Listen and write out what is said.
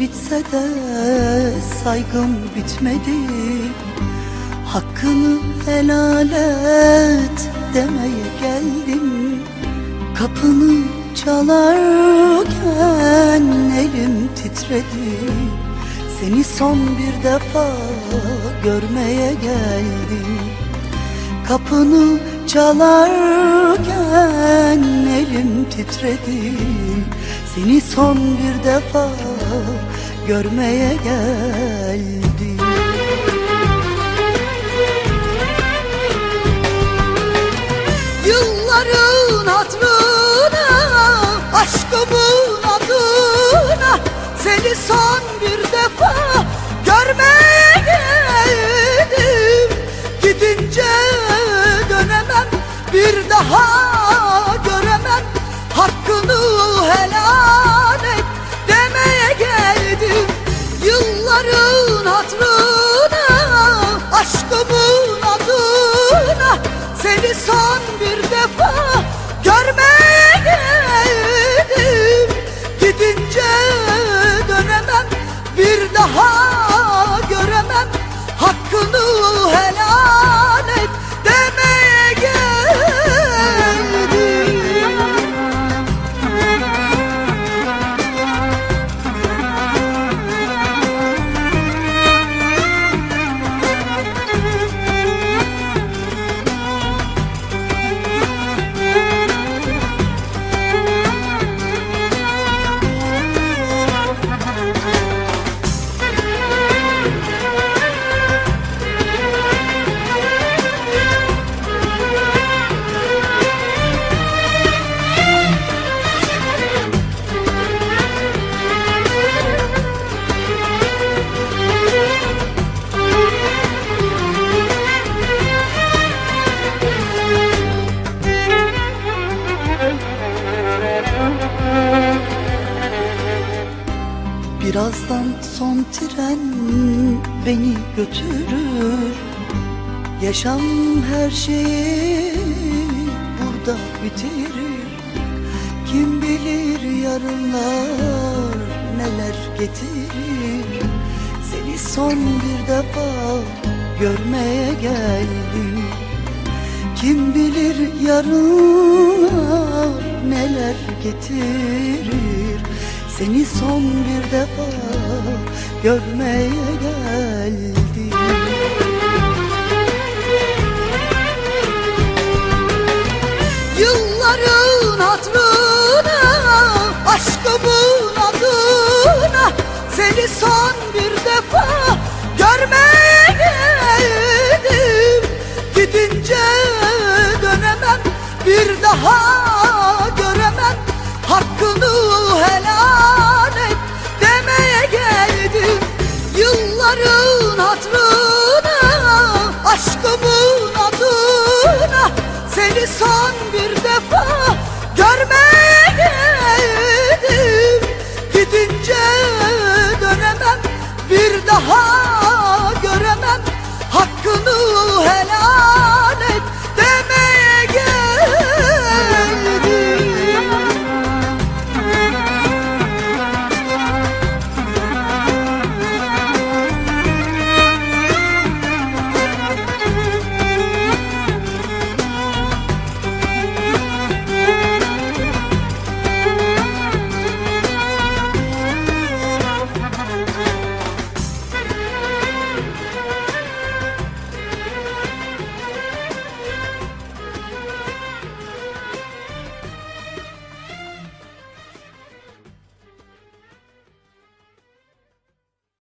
bitse de saygım bitmedi. Hakkını helal et demeye geldim. Kapını çalarken elim titredi. Seni son bir defa görmeye geldim. Kapını çalarken elim titredi. Seni son bir defa görmeye geldim Yılların Bir daha Birazdan son tren beni götürür. Yaşam her şeyi burada bitirir. Kim bilir yarınlar neler getirir. Seni son bir defa görmeye geldim. Kim bilir yarınlar neler getirir Seni son bir defa görmeye geldim. Yılların hatırına Aşkımın adına Seni son bir defa Görmeye geldim. Gidince dönemem Bir daha